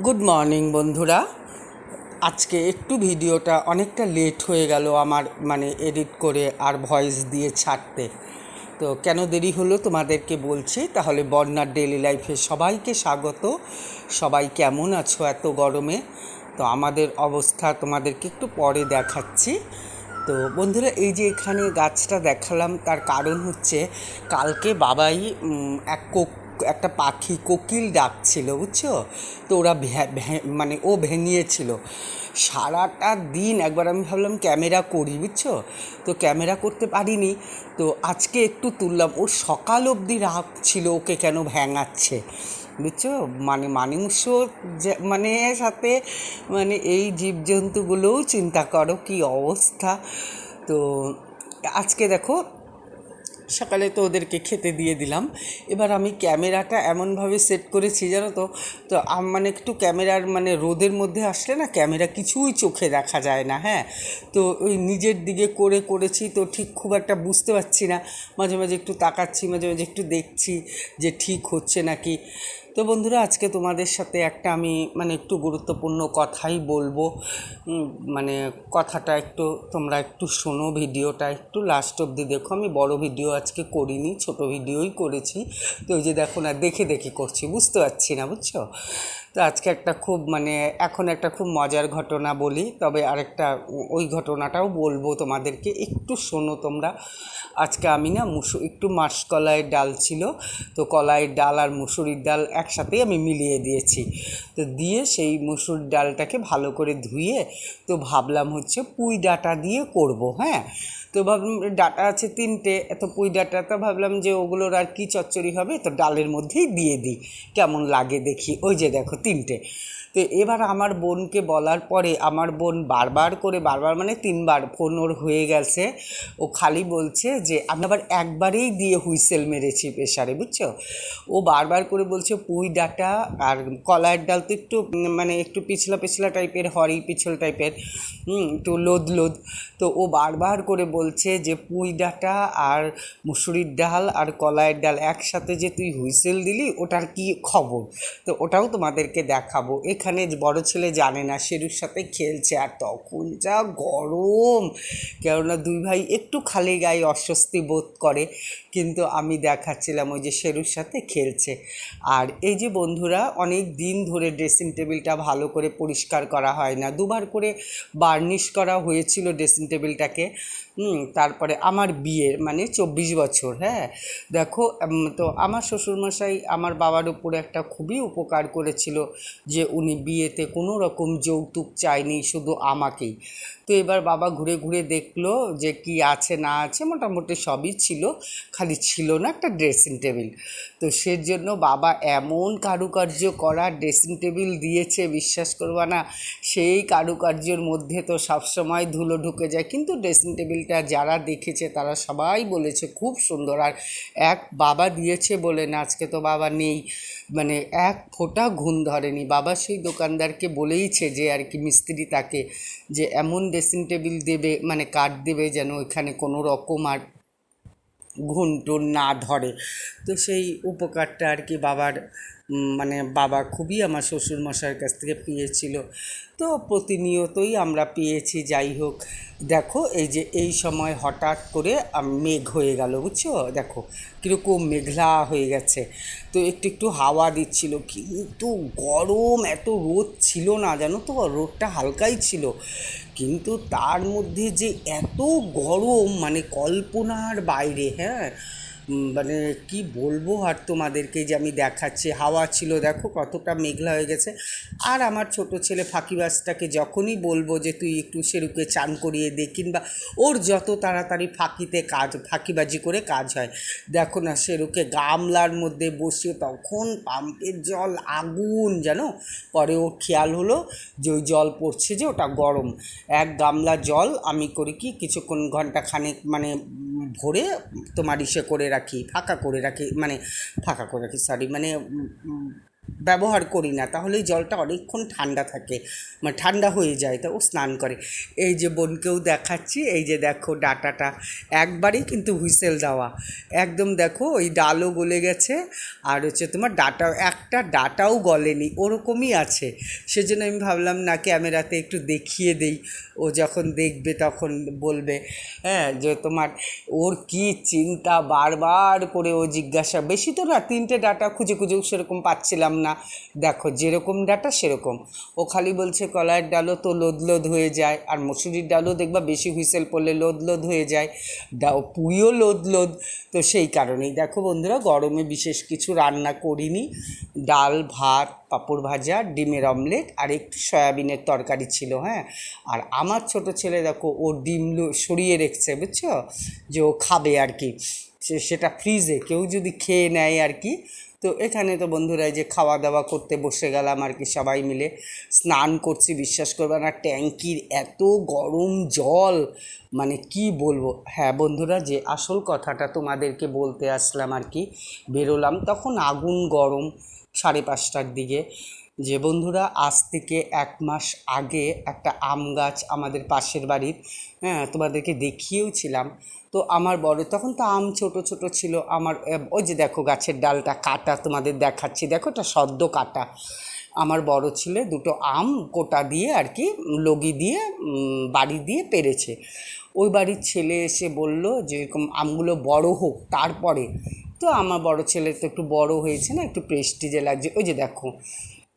Good morning বন্ধুরা। আজকে একটু ভিডিওটা অনেকটা লেট হয়ে গেল আমার মানে এডিট করে আর ভয়েস দিয়ে ছাড়তে। তো কেন দেরি হলো তোমাদেরকে বলছি, তাহলে বন্যার ডেলি লাইফে সবাইকে স্বাগত। সবাই কেমন আছো এত গরমে? তো আমাদের অবস্থা তোমাদেরকে একটু পরে দেখাচ্ছি। তো বন্ধুরা, এই যে এখানে গাছটা দেখালাম, তার কারণ হচ্ছে কালকে বাবাই এক কোক একটা পাখি কোকিল ডাকছিল, বুঝছ? তো ওরা মানে ও ভেঙিয়েছিল। সারাটা দিন একবার আমি ভাবলাম ক্যামেরা করি, বুঝছ? তো ক্যামেরা করতে পারিনি। তো আজকে একটু তুললাম। ওর সকাল অবধি রাগ ছিল ওকে কেন ভ্যাঙাচ্ছে বুঝছ? মানে মানুষ মানে সাথে মানে এই জীবজন্তুগুলোও চিন্তা করো কি অবস্থা। তো আজকে দেখো সকালে তো ওদেরকে খেতে দিয়ে দিলাম। এবার আমি ক্যামেরাটা এমনভাবে সেট করেছি, জানো তো? তো মানে একটু ক্যামেরার মানে রোদের মধ্যে আসলে না ক্যামেরা কিছুই চোখে দেখা যায় না হ্যাঁ? তো ওই নিজের দিকে করে করেছি, তো ঠিক খুব একটা বুঝতে পারছি না। মাঝে মাঝে একটু তাকাচ্ছি, মাঝে মাঝে একটু দেখছি যে ঠিক হচ্ছে নাকি। তো বন্ধুরা, আজকে তোমাদের সাথে একটা আমি মানে একটু গুরুত্বপূর্ণ কথাই বলব। মানে কথাটা একটু তোমরা একটু শোনো, ভিডিওটা একটু লাস্ট অবধি দেখো। আমি বড় ভিডিও আজকে করিনি, ছোট ভিডিওই করেছি। তো ওই যে দেখো না, দেখে দেখে করছি, বুঝতে পারছি না, বুঝছ? তো আজকে একটা খুব মানে এখন একটা খুব মজার ঘটনা বলি। তবে আরেকটা ওই ঘটনাটাও বলব তোমাদেরকে, একটু শোনো তোমরা। আজকে আমি না মুসু একটু মাসকলাইয়ের ডাল ছিল, তো কলাইয়ের ডাল আর মুসুরির ডাল একসাথেই আমি মিলিয়ে দিয়েছি। তো দিয়ে সেই মুসুর ডালটাকে ভালো করে ধুয়ে, তো ভাবলাম হচ্ছে পুঁই ডাঁটা দিয়ে করব হ্যাঁ? তো ভাবলাম ডাটা আছে তিনটে এত পুঁই ডাঁটা, তো ভাবলাম যে ওগুলোর আর কি চচ্চড়ি হবে, তো ডালের মধ্যেই দিয়ে দিই। কেমন লাগে দেখি, ওই যে দেখো তিনটে। তো এবার আমার বোনকে বলার পরে আমার বোন বারবার করে, বারবার মানে তিনবার ফোন ওর হয়ে গেছে। ও খালি বলছে যে, আমি আবার একবারেই দিয়ে হুইসেল মেরেছি প্রেশারে বুঝছ? ও বারবার করে বলছে, পুঁই ডাঁটা আর কলাইয়ের ডাল তো একটু মানে একটু পিছলা পিছলা টাইপের, হরি পিছল টাইপের একটু লোদ লোদ। তো ও বারবার করে বলছে যে, পুঁই ডাঁটা আর মুসুরির ডাল আর কলাইয়ের ডাল একসাথে যে তুই হুইসেল দিলি, ওটার কি খবর? তো ওটাও তোমাদেরকে দেখাবো। এখানে বড় ছেলে জানে না শেরুর সাথে খেলছে। আর তখন যা গরম! কেননা দুই ভাই একটু খালি গায়ে অস্বস্তি বোধ করে। কিন্তু আমি দেখাচ্ছিলাম ওই যে শেরুর সাথে খেলছে। আর এই যে বন্ধুরা, অনেক দিন ধরে ড্রেসিং টেবিলটা ভালো করে পরিষ্কার করা হয় না। দুবার করে বার্নিশ করা হয়েছিল ড্রেসিং টেবিলটাকে হুম, তারপরে আমার বিয়ের মানে চব্বিশ বছর হ্যাঁ। দেখো তো আমার শ্বশুরমশাই আমার বাবার উপরে একটা খুবই উপকার করেছিল যে উনি বিয়েতে কোনো রকম যৌতুক চায়নি শুধু আমাকেই। তো এবার বাবা ঘুরে ঘুরে দেখল যে কি আছে, না আছে, মোটামুটি সবই ছিল, খালি ছিল না একটা ড্রেসিং টেবিল তো সেজন্য বাবা এমন কারুকার্য করা ড্রেসিং টেবিল দিয়েছে, বিশ্বাস করবা না, সেই কারুকার্যের মধ্যে তো সবসময় ধুলো ঢুকে যায়, কিন্তু ড্রেসিং টেবিলটা যারা দেখেছে তারা সবাই বলেছে, খুব সুন্দর। আর এক বাবা দিয়েছে বলে না, আজকে তো বাবা নেই। মানে এক ফোঁটা ঘুম ধরেনি। বাবা সেই দোকানদারকে বলেইছে যে আর কি মিস্ত্রি তাকে যে এমন ড্রেসিং টেবিল দেবে মানে কাঠ দেবে যেন ওইখানে কোনো রকম আর ঘুণ টুন না ধরে। তো সেই উপকারটা আর কি বাবার মানে বাবা খুবই আমার শ্বশুর মশাইয়ের কাছ থেকে পেয়েছিল। তো প্রতিনিয়তই আমরা পেয়েছি, যাই হোক। দেখো, এই যে এই সময় হঠাৎ করে মেঘ হয়ে গেল, বুঝছ? দেখো, কীরকম মেঘলা হয়ে গেছে। তো একটু একটু হাওয়া দিচ্ছিল, কিন্তু গরম এত রোদ ছিল না, জানো তো? রোদটা হালকাই ছিল। কিন্তু তার মধ্যে যে এত গরম মানে কল্পনার বাইরে হ্যাঁ? মানে কি বলব আর তোমাদেরকে যে আমি দেখাচ্ছি, হাওয়া ছিল, দেখো কতটা মেঘলা হয়ে গেছে। আর আমার ছোট ছেলে ফাঁকিবাজটাকে যখনই বলব যে তুই একটু সেরুকে চান করিয়ে দে, কিংবা ওর যত তাড়াতাড়ি ফাঁকিতে কাজ, ফাঁকিবাজি করে কাজ হয়, দেখো না সেরুকে গামলার মধ্যে বসিয়ে তখন পাম্পের জল আগুন, জানো? পরে ওর খেয়াল হলো যে ওই জল পড়ছে যে ওটা গরম। এক গামলা জল আমি করি কি, কিছুক্ষণ ঘণ্টা খানেক মানে ভরে তোমার ইসে করে রাখি। ফাঁকা করে রাখি মানে ফাঁকা করে রাখি সরি মানে ব্যবহার করি না তাহলে জলটা অনেকক্ষণ ঠান্ডা থাকে মানে ঠান্ডা হয়ে যায়, তো ও স্নান করে। এই যে বোনকেও দেখাচ্ছি, এই যে দেখো ডাটাটা, একবারই কিন্তু হুইসেল দেওয়া। একদম দেখো, ওই ডালও গলে গেছে, আর হচ্ছে তোমার ডাটাও একটা ডাটাও গলেনি, ওরকমই আছে। সেজন্য আমি ভাবলাম, না, ক্যামেরাতে একটু দেখিয়ে দেই। ও যখন দেখবে, তখন বলবে হ্যাঁ যে তোমার ওর কি চিন্তা? বারবার করে ও জিজ্ঞাসা, বেশি তো না, তিনটে ডাটা খুঁজে খুঁজেও সেরকম পাচ্ছিলাম না। দেখো, যেরকম ডাটা সেরকম। ও খালি বলছে, কলাইয়ের ডালও তো লোদ লোদ হয়ে যায়। আর মসুরির ডালও দেখবা বেশি হুইসেল পড়লে লোদ লোদ হয়ে যায়। ডাও, পুইও লোদ লোদ। তো সেই কারণেই। দেখো বন্ধুরা, গরমে বিশেষ কিছু রান্না করিনি। ডাল, ভাত, পাঁপড় ভাজা, ডিমের অমলেট আর একটু সয়াবিনের তরকারি ছিল হ্যাঁ? আর আমার ছোট ছেলে, দেখো, ও ডিম সরিয়ে রেখেছে, বুঝছ? যে ও খাবে আর কি। সেটা ফ্রিজে কেউ যদি খেয়ে নেয় আর কি তো এখানে তো বন্ধুরা এই যে খাওয়া দাওয়া করতে বসে গেলাম আর কি সবাই মিলে। স্নান করছি, বিশ্বাস করবে না, ট্যাঙ্কির এত গরম জল মানে কি বলব? হ্যাঁ বন্ধুরা, যে আসল কথাটা তোমাদেরকে বলতে আসলাম আর কি, বেরোলাম, তখন আগুন গরম সাড়ে পাঁচটার দিকে। যে বন্ধুরা, আজ থেকে এক মাস আগে একটা আম গাছ আমাদের পাশের বাড়ির হ্যাঁ তোমাদেরকে দেখিয়েওছিলাম তো আমার বড়, তখন তো আম ছোট ছোট ছিল। আমার ওই যে দেখো গাছের ডালটা, কাটা তোমাদের দেখাচ্ছি। দেখো এটা সদ্য কাটা। আমার বড় ছেলে দুটো আম কোটা দিয়ে আর কি, লগি দিয়ে বাড়ি দিয়ে পেরেছে। ওই বাড়ির ছেলে এসে বলল যে এরকম আমগুলো বড় হোক তারপরে। তো আমার বড় ছেলে তো একটু বড় হয়েছে না, একটু প্রেস্টিজে লাগছে। ওই যে দেখো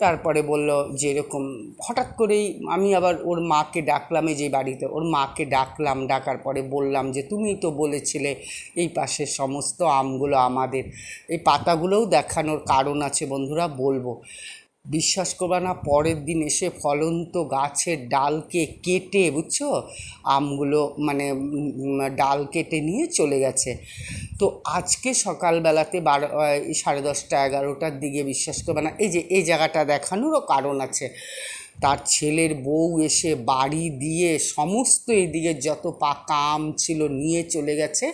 তারপরে বলল যে এরকম, হঠাৎ করেই আমি আবার ওর মাকে ডাকলাম, এই যে বাড়িতে, ওর মাকে ডাকলাম, ডাকার পরে বললাম যে, তুমি তো বলেছিলে এই পাশের সমস্ত আমগুলো আমাদের, এই পাতাগুলোও দেখানোর কারণ আছে বন্ধুরা, বলব। বিশ্বাস করবা না, পরের দিন এসে ফলন্ত গাছের ডালকে কেটে, বুঝছ? আমগুলো মানে ডাল কেটে নিয়ে চলে গেছে। তো আজকে সকালবেলাতে বারো সাড়ে দশটা, এগারোটার দিকে বিশ্বাস করবে না, এই যে, এই জায়গাটা দেখানোরও কারণ আছে। তার ছেলের বউ এসে বাড়ি দিয়ে সমস্ত এদিকে যত পাকা আম ছিল নিয়ে চলে গেছে।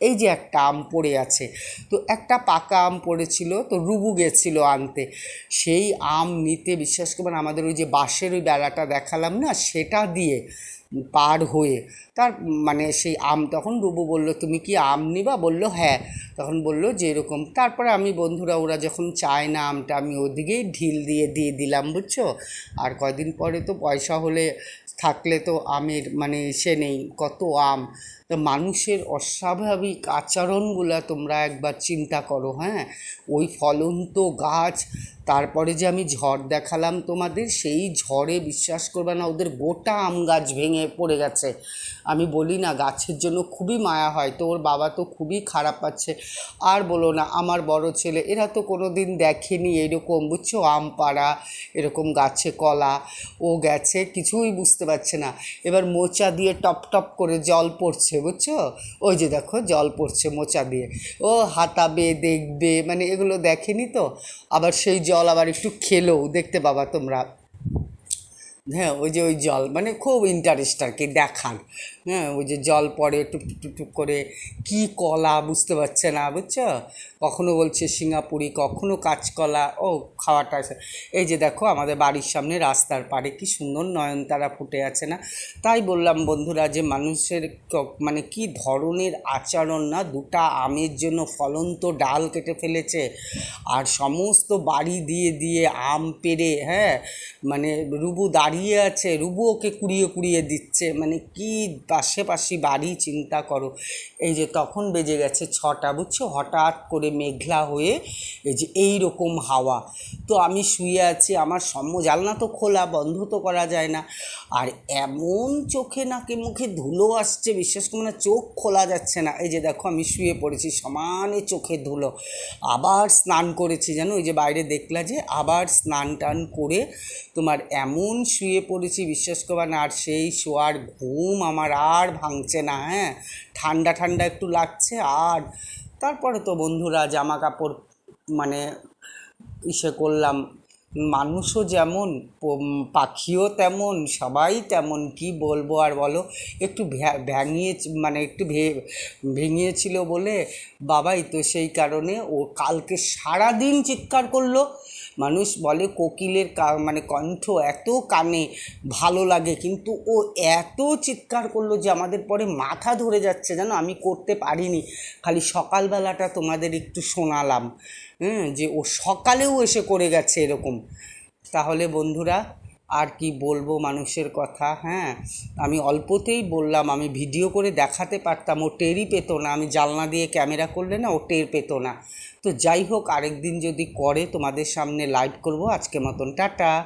এই যে একটা আম পড়ে আছে। তো একটা পাকা আম পড়েছিল, তো রুবু গেছিল আনতে। সেই আম নিতে বিশ্বাস করবেন, আমাদের ওই যে বাঁশের ওই বেড়াটা দেখালাম না, সেটা দিয়ে পার হয়ে তার মানে সেই আম, তখন রুবু বলল, তুমি কি আম নিবা? বলল হ্যাঁ। তখন বলল, যে এরকম। তারপরে আমি, বন্ধুরা, ওরা যখন চায় না আমটা, আমি ওদিকেই ঢিল দিয়ে দিয়ে দিলাম, বুঝছ? আর কয়দিন পরে তো পয়সা হলে থাকলে তো আমের মানে সে নেই, কত আম। তো মানুষের অস্বাভাবিক আচরণগুলো তোমরা একবার চিন্তা করো হ্যাঁ? ওই ফলন্ত গাছ, তারপরে যে আমি ঝড় দেখালাম তোমাদের, সেই ঝড়ে বিশ্বাস করবে না, ওদের গোটা আম গাছ ভেঙে পড়ে গেছে। আমি বলি না, গাছের জন্য খুবই মায়া হয়, তো ওর বাবা তো খুবই খারাপ পাচ্ছে আর বলো না, আমার বড় ছেলে, এরা তো কোনো দিন দেখেনি এরকম, বুঝছ? আম পাড়া, এরকম গাছে কলা, ও গেছে, কিছুই বুঝতে পারছে না। এবার মোচা দিয়ে টপ টপ করে জল পড়ছে, বুঝছ? ওই যে দেখো, জল পড়ছে মোচা দিয়ে। ও হাতাবে দেখবে মানে এগুলো দেখেনি তো? আবার সেই জল আবার একটু খেলেও দেখতে পাবা তোমরা। হ্যাঁ ওই যে ওই জল মানে খুব ইন্টারেস্ট আর কি দেখার। হ্যাঁ ওই যে জল পড়ে টুক টুক টুক করে কী কলা বুঝতে পারছে না, বুঝছ? কখনো বলছে সিঙ্গাপুরি, কখনো কাঁচকলা, ও খাওয়াটা এই যে দেখো, আমাদের বাড়ির সামনে রাস্তার পাড়ে কি সুন্দর নয়নতারা ফুটে আছে না? তাই বললাম, বন্ধুরা, যে মানুষের মানে কি ধরনের আচরণ না, দুটা আমের জন্য ফলন্ত ডাল কেটে ফেলেছে। আর সমস্ত বাড়ি দিয়ে দিয়ে আম পেড়ে হ্যাঁ মানে রুবু দাঁড়িয়ে আছে রুবু ওকে কুড়িয়ে কুড়িয়ে দিচ্ছে মানে কি পাশাপাশি বাড়ি, চিন্তা করো। এই যে তখন বেজে গেছে ছটা, বুঝছ? হঠাৎ করে মেঘলা হয়ে এই যে এই রকম হাওয়া। তো আমি শুয়ে আছি, আমার সম্ম, জানলা তো খোলা, বন্ধ তো করা যায় না। আর এমন চোখে নাকে মুখে ধুলো আসছে বিশ্বাস করো না চোখ খোলা যাচ্ছে না। এই যে দেখো, আমি শুয়ে পড়েছি, সমানে চোখে ধুলো। আবার স্নান করেছি, জানো? ওই যে বাইরে দেখলা যে, আবার স্নান টান করে তোমার এমন শুয়ে পড়েছি, বিশ্বাস করবা না, আর সেই শোয়ার ঘুম আমার আর ভাঙছে না হ্যাঁ? ঠান্ডা ঠান্ডা একটু লাগছে, আর তারপরে তো বন্ধুরা জামা কাপড় মানে ইসে করলাম। মানুষও যেমন পাখিও তেমন, সবাই তেমন, কি বলব আর বলো? একটু ভ্যা- ভ্যাঙিয়ে মানে একটু ভে, ভেঙিয়েছিল বলে, বাবাই তো সেই কারণে ও কালকে সারা দিন চিৎকার করল মানুষ বলে কোকিলের কা- মানে কণ্ঠ এত কানে ভালো লাগে, কিন্তু ও এত চিৎকার করল যে আমাদের পরে মাথা ধরে যাচ্ছে, জানো? আমি করতে পারিনি। খালি সকালবেলাটা তোমাদের একটু শোনালাম হ্যাঁ যে ও সকালেও এসে করে গেছে এরকম। তাহলে বন্ধুরা আর কি বলব মানুষের কথা হ্যাঁ? আমি অল্পতেই বললাম, আমি ভিডিও করে দেখাতে পারতাম, ও টেরই পেতো না। আমি জালনা দিয়ে ক্যামেরা করলে না, ও টের পেতো না। তো যাই হোক, আরেকদিন যদি করে তোমাদের সামনে লাইভ করব আজকে মতন, টাটা।